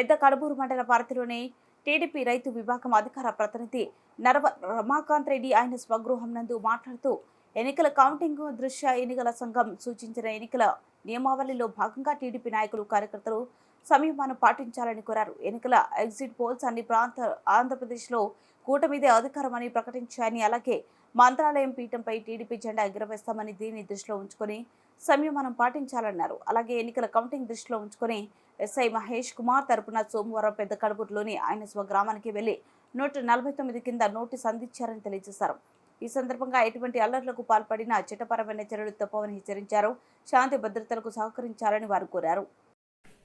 పెద్ద కడబూరు మండల పరిధిలోని టీడీపీ రైతు విభాగం అధికార ప్రతినిధి నరవ రమాకాంత్ రెడ్డి ఆయన స్వగృహం నందు మాట్లాడుతూ ఎన్నికల కౌంటింగ్ దృష్ట్యా ఎన్నికల సంఘం సూచించిన ఎన్నికల నియమావళిలో భాగంగా టీడీపీ నాయకులు కార్యకర్తలు సంయమనం పాటించాలని కోరారు. ఎన్నికల ఎగ్జిట్ పోల్స్ అన్ని ప్రాంత ఆంధ్రప్రదేశ్లో కూటమిదే అధికారమని ప్రకటించాయని అలాగే మంత్రాలయం పీఠంపై టీడీపీ జెండా ఎగురవేస్తామని దీన్ని దృష్టిలో ఉంచుకొని సంయమనం పాటించాలన్నారు. అలాగే ఎన్నికల కౌంటింగ్ దృష్టిలో ఉంచుకొని ఎస్ఐ మహేష్ కుమార్ తరపున సోమవారం పెద్ద కడపూరులోని ఆయన స్వగ్రామానికి వెళ్ళి నూట నలభై తొమ్మిది కింద నోటీస్ అందించారని తెలియజేశారు. ఈ సందర్భంగా ఎటువంటి అల్లర్లకు పాల్పడిన చట్టపరమైన చర్యలు తప్పవని హెచ్చరించారు. శాంతి భద్రతలకు సహకరించాలని వారు కోరారు.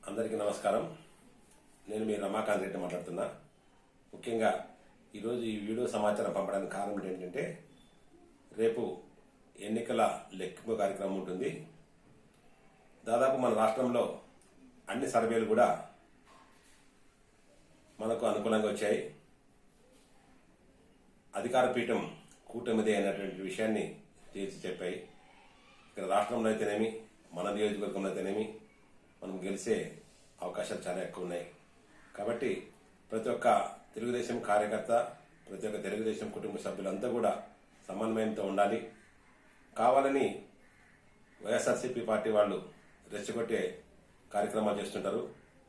అందరికీ నమస్కారం. నేను మీ రమాకాంత్ రెడ్డి మాట్లాడుతున్నా. ముఖ్యంగా ఈరోజు ఈ వీడియో సమాచారం పంపడానికి కారణం ఏంటంటే రేపు ఎన్నికల లెక్కింపు కార్యక్రమం ఉంటుంది. దాదాపు మన రాష్ట్రంలో అన్ని సర్వేలు కూడా మనకు అనుకూలంగా వచ్చాయి. అధికార పీఠం కూటమిదే అయినటువంటి విషయాన్ని తేల్చి చెప్పాయి. ఇక్కడ రాష్ట్రంలో అయితేనేమి మన నియోజకవర్గంలో అయితేనేమి మనం గెలిచే అవకాశాలు చాలా ఎక్కువ ఉన్నాయి కాబట్టి ప్రతి ఒక్క తెలుగుదేశం కార్యకర్త ప్రతి ఒక్క తెలుగుదేశం కుటుంబ సభ్యులంతా కూడా సమన్వయంతో ఉండాలి. కావాలని వైఎస్ఆర్సీపీ పార్టీ వాళ్ళు రెచ్చగొట్టే కార్యక్రమాలు చేస్తుంటారు.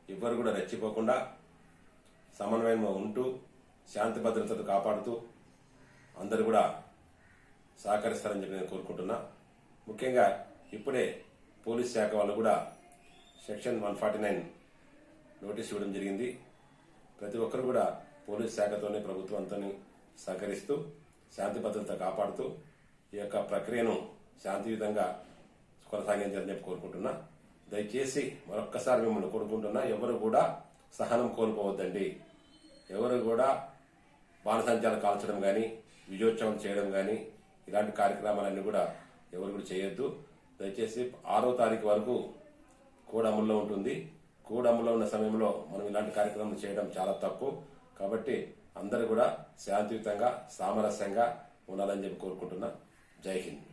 ఎవ్వరు కూడా రెచ్చిపోకుండా సమన్వయంలో ఉంటూ శాంతి భద్రతలు కాపాడుతూ అందరూ కూడా సహకరిస్తారని చెప్పి నేను కోరుకుంటున్నా. ముఖ్యంగా ఇప్పుడే పోలీస్ శాఖ వాళ్ళు కూడా section one forty nine notice ఇవ్వడం జరిగింది. ప్రతి ఒక్కరు కూడా పోలీస్ శాఖతోనే ప్రభుత్వంతో సహకరిస్తూ శాంతి భద్రత కాపాడుతూ ఈ యొక్క ప్రక్రియను శాంతియుతంగా కొనసాగించాలని చెప్పి కోరుకుంటున్నా. దయచేసి మరొక్కసారి మిమ్మల్ని కోరుకుంటున్నా ఎవరు కూడా సహనం కోల్పోవద్దండి. ఎవరు కూడా బాణసంచాలు కాల్చడం కానీ విజయోత్సవం చేయడం కానీ ఇలాంటి కార్యక్రమాలన్నీ కూడా ఎవరు కూడా చేయొద్దు. దయచేసి ఆరో తారీఖు వరకు కూడా అమల్లో ఉంటుంది. కూడంలో ఉన్న సమయంలో మనం ఇలాంటి కార్యక్రమాలు చేయడం చాలా తప్పు. కాబట్టి అందరూ కూడా శాంతియుతంగా సామరస్యంగా ఉండాలని చెప్పి కోరుకుంటున్నా. జై హింద్.